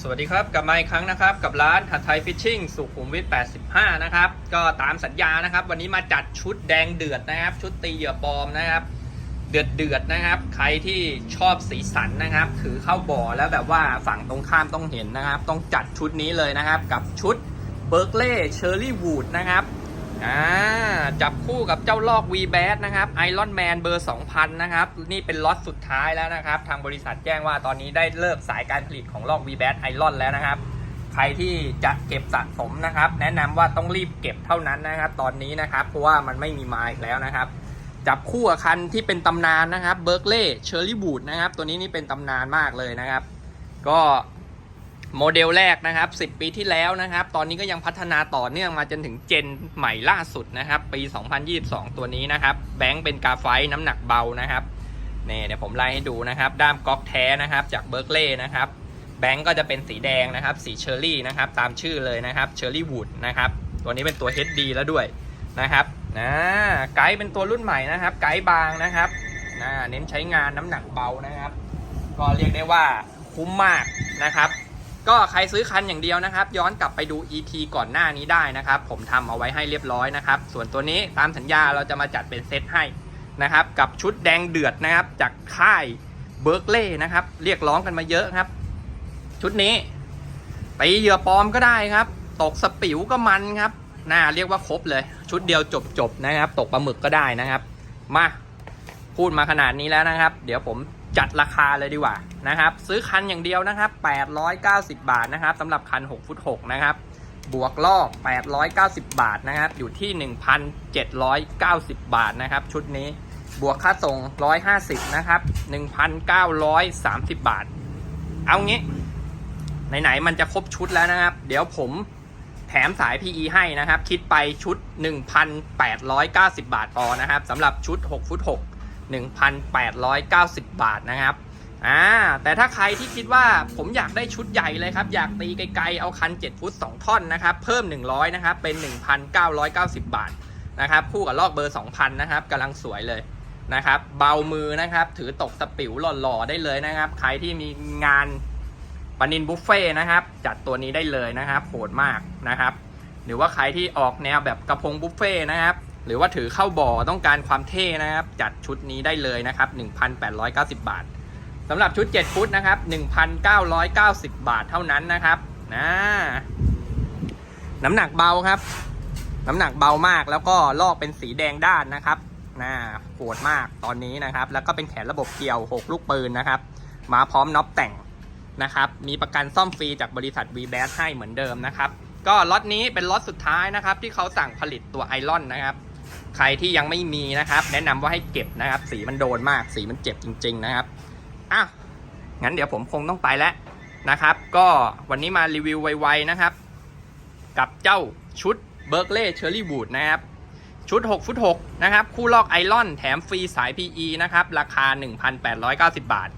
สวัสดีครับกลับมาอีกครั้งนะครับ กับร้านหัดไทยฟิชชิ่งสุขุมวิท 85 นะครับ ก็ตามสัญญานะครับ วันนี้มาจัดชุดแดงเดือดนะครับ ชุดตีเหยื่อปลอมนะครับ เดือดเดือดนะครับ ใครที่ชอบสีสันนะครับ ถือเข้าบ่อแล้วแบบว่าฝั่งตรงข้ามต้องเห็นนะครับ ต้องจัดชุดนี้เลยนะครับ กับชุดเบิร์กเล่เชอร์รี่วูดนะครับ อ่าจับคู่กับเจ้าลอก v b a t นะครับไอรอนแมนเบอร์ 2000 นะครับ นี่เป็นล็อตสุดท้ายแล้วนะครับ ทางบริษัทแจ้งว่าตอนนี้ได้เลิกสายการผลิตของลอก v b a t ไอรอนแล้วนะครับ ใครที่จะเก็บสะสมนะครับ แนะนำว่าต้องรีบเก็บเท่านั้นนะครับ ตอนนี้นะครับ เพราะว่ามันไม่มีมาอีกแล้วนะครับ จับคู่กับคันที่เป็นตำนานนะครับเบิร์กเล่เชอร์รี่บูดนะครับ ตัวนี้นี่เป็นตำนานมากเลยนะครับ ก็ โมเดลแรกนะครับ 10 ปีที่แล้วนะครับ ตอนนี้ก็ยังพัฒนาต่อเนื่องมาจนถึงเจนใหม่ล่าสุดนะครับ ปี 2022 ตัวนี้นะครับ แบงค์เป็นกาไฟน้ำหนักเบานะครับนี่เดี๋ยวผมไล่ให้ดูนะครับ ด้ามก๊อกแท้นะครับ จากเบิร์กเล่นะครับ แบงค์ก็จะเป็นสีแดงนะครับ สีเชอร์รี่นะครับ ตามชื่อเลยนะครับ เชอร์รี่วูดนะครับ ตัวนี้เป็นตัว HD แล้วด้วยนะครับนะไกด์เป็นตัวรุ่นใหม่นะครับ ไกด์บางนะครับนะเน้นใช้งานน้ำหนักเบานะครับ ก็เรียกได้ว่าคุ้มมากนะครับ ก็ใครซื้อคันอย่างเดียวนะครับ ย้อนกลับไปดู EP ก่อนหน้านี้ได้นะครับ ผมทำเอาไว้ให้เรียบร้อยนะครับ ส่วนตัวนี้ตามสัญญาเราจะมาจัดเป็นเซตให้นะครับ กับชุดแดงเดือดนะครับ จากค่ายเบิร์กเล่นะครับ เรียกร้องกันมาเยอะครับ ชุดนี้ตีเหยื่อปลอมก็ได้ครับ ตกสปิวก็มันครับน่าเรียกว่าครบเลย ชุดเดียวจบๆนะครับ ตกปลาหมึกก็ได้นะครับ มาพูดมาขนาดนี้แล้วนะครับ เดี๋ยวผม จัดราคาเลยดีกว่านะครับ ซื้อคันอย่างเดียวนะครับ 890 บาทนะครับสำหรับคัน6ฟุต6นะครับ บวกลอก890 บาทนะครับ อยู่ที่ 1,790 บาทนะครับ ชุดนี้บวกค่าส่ง 150 นะครับ 1,930 บาท เอางี้ ไหนๆ มันจะครบชุดแล้วนะครับ เดี๋ยวผมแถมสาย PE ให้นะครับ คิดไปชุด 1,890 บาทพอนะครับสำหรับชุด 6 ฟุต 6 1,890 บาทนะครับอ่าแต่ถ้าใครที่คิดว่าผมอยากได้ชุดใหญ่เลยครับ อยากตีไกลๆเอาคัน 7 ฟุต 2 ท่อนนะครับ เพิ่ม 100 นะครับ เป็น 1,990 บาทนะครับ คู่กับลอกเบอร์ 2,000 นะครับกำลังสวยเลยนะครับ เบามือนะครับ ถือตกสปิวหล่อๆ ได้เลยนะครับ ใครที่มีงานปนินบุฟเฟ่นะครับ จัดตัวนี้ได้เลยนะครับโหดมากนะครับ หรือว่าใครที่ออกแนวแบบกระพงบุฟเฟ่นะครับ หรือว่าถือเข้าบ่อต้องการความเท่นะครับ จัดชุดนี้ได้เลยนะครับ 1,890 บาทสำหรับชุด 7 ฟุตนะครับ 1,990 บาทเท่านั้นนะครับนะน้ำหนักเบาครับ น้ำหนักเบามากแล้วก็ลอกเป็นสีแดงด้านนะครับนะโหดมากตอนนี้นะครับ แล้วก็เป็นแขนระบบเกี่ยว 6 ลูกปืนนะครับ มาพร้อมน็อปแต่งนะครับ มีประกันซ่อมฟรีจากบริษัท v b a s ให้เหมือนเดิมนะครับ ก็ล็อตนี้เป็นล็อตสุดท้ายนะครับ ที่เขาสั่งผลิตตัวไอรอนนะครับ ใครที่ยังไม่มีนะครับ แนะนำว่าให้เก็บนะครับ สีมันโดนมากสีมันเจ็บจริง ๆ นะครับอะงั้นเดี๋ยวผมคงต้องไปแล้วนะครับ ก็วันนี้มารีวิวไวๆนะครับ กับเจ้าชุดเบิร์กเล่เชอร์รี่บูดนะครับ ชุด 6 ฟุต 6 นะครับ คู่ลอกไอรอนแถมฟรีสาย PE นะครับ ราคา 1,890 บาท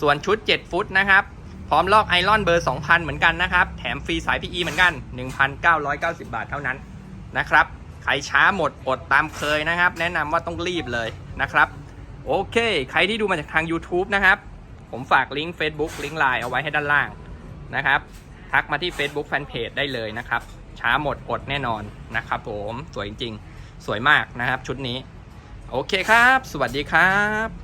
ส่วนชุด 7 ฟุตนะครับ พร้อมลอกไอรอนเบอร์ 2,000 เหมือนกันนะครับ แถมฟรีสาย PE เหมือนกัน 1,990 บาทเท่านั้นนะครับ ใครช้าหมดอดตามเคยนะครับ แนะนำว่าต้องรีบเลยนะครับ โอเค ใครที่ดูมาจากทาง YouTube นะครับ ผมฝากลิงก์ Facebook ลิงก์ไลน์เอาไว้ให้ด้านล่างนะครับ ทักมาที่ Facebook Fanpage ได้เลยนะครับ ช้าหมดอดแน่นอนนะครับผมสวยจริงๆ สวยมากนะครับชุดนี้ โอเคครับ สวัสดีครับ